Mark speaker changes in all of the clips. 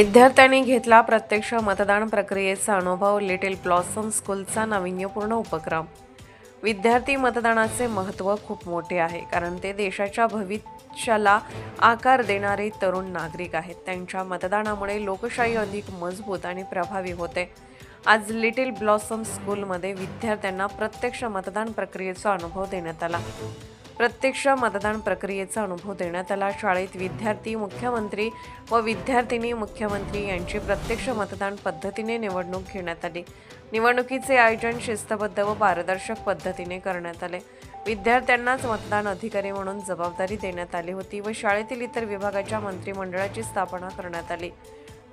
Speaker 1: विद्यार्थ्यांनी घेतला प्रत्यक्ष मतदान प्रक्रियेचा अनुभव लिटिल ब्लॉसम स्कूलचा नाविन्यपूर्ण उपक्रम. विद्यार्थी मतदानाचे महत्त्व खूप मोठे आहे कारण ते देशाच्या भविष्याला आकार देणारे तरुण नागरिक आहेत. त्यांच्या मतदानामुळे लोकशाही अधिक मजबूत आणि प्रभावी होते. आज लिटिल ब्लॉसम स्कूलमध्ये विद्यार्थ्यांना प्रत्यक्ष मतदान प्रक्रियेचा अनुभव देण्यात आला. प्रत्यक्ष मतदान प्रक्रियेचा अनुभव देण्यात आला. शाळेत विद्यार्थी मुख्यमंत्री व विद्यार्थिनी मुख्यमंत्री यांची प्रत्यक्ष मतदान पद्धतीने निवडणूक घेण्यात आली. निवडणुकीचे आयोजन शिस्तबद्ध व पारदर्शक पद्धतीने करण्यात आले. विद्यार्थ्यांनाच मतदान अधिकारी म्हणून जबाबदारी देण्यात आली होती व शाळेतील इतर विभागाच्या मंत्रिमंडळाची स्थापना करण्यात आली.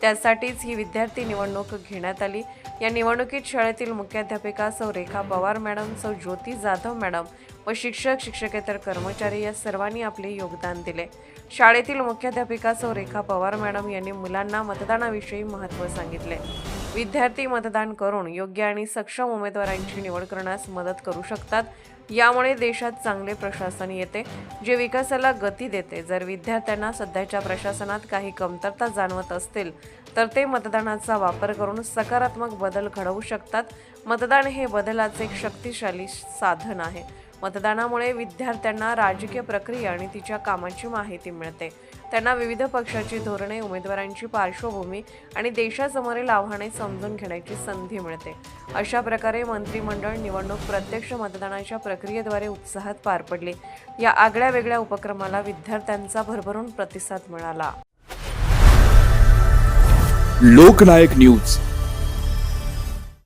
Speaker 1: त्यासाठीच ही विद्यार्थी निवडणूक घेण्यात आली. या निवडणुकीत शाळेतील मुख्याध्यापिका सौ रेखा पवार मॅडम सौ ज्योती जाधव मॅडम व शिक्षक शिक्षकेतर कर्मचारी या सर्वांनी आपले योगदान दिले. शाळेतील मुख्याध्यापिका सौ रेखा पवार मॅडम यांनी मुलांना मतदानाविषयी महत्त्व सांगितले. विद्यार्थी मतदान करून योग्य आणि सक्षम उमेदवारांची निवड करण्यास मदत करू शकतात. यामुळे देशात चांगले प्रशासन येते जे विकासाला गती देते. जर विद्यार्थ्यांना सध्याच्या प्रशासनात काही कमतरता जाणवत असतील तर ते मतदानाचा वापर करून सकारात्मक बदल घडवू शकतात. मतदान हे बदलाचे एक शक्तिशाली साधन आहे. मतदानामुळे विद्यार्थ्यांना राजकीय प्रक्रिया आणि तिच्या कामाची माहिती मिळते. त्यांना विविध पक्षाची धोरणे उमेदवारांची पार्श्वभूमी आणि देशासमोरील आव्हाने समजून घेण्याची संधी मिळते. अशा प्रकारे मंत्रिमंडळ निवडणूक प्रत्यक्ष मतदानाच्या प्रक्रियेद्वारे उत्साहात पार पडली. या आगळ्या वेगळ्या उपक्रमाला विद्यार्थ्यांचा भरभरून प्रतिसाद मिळाला.
Speaker 2: लोकनायक न्यूज.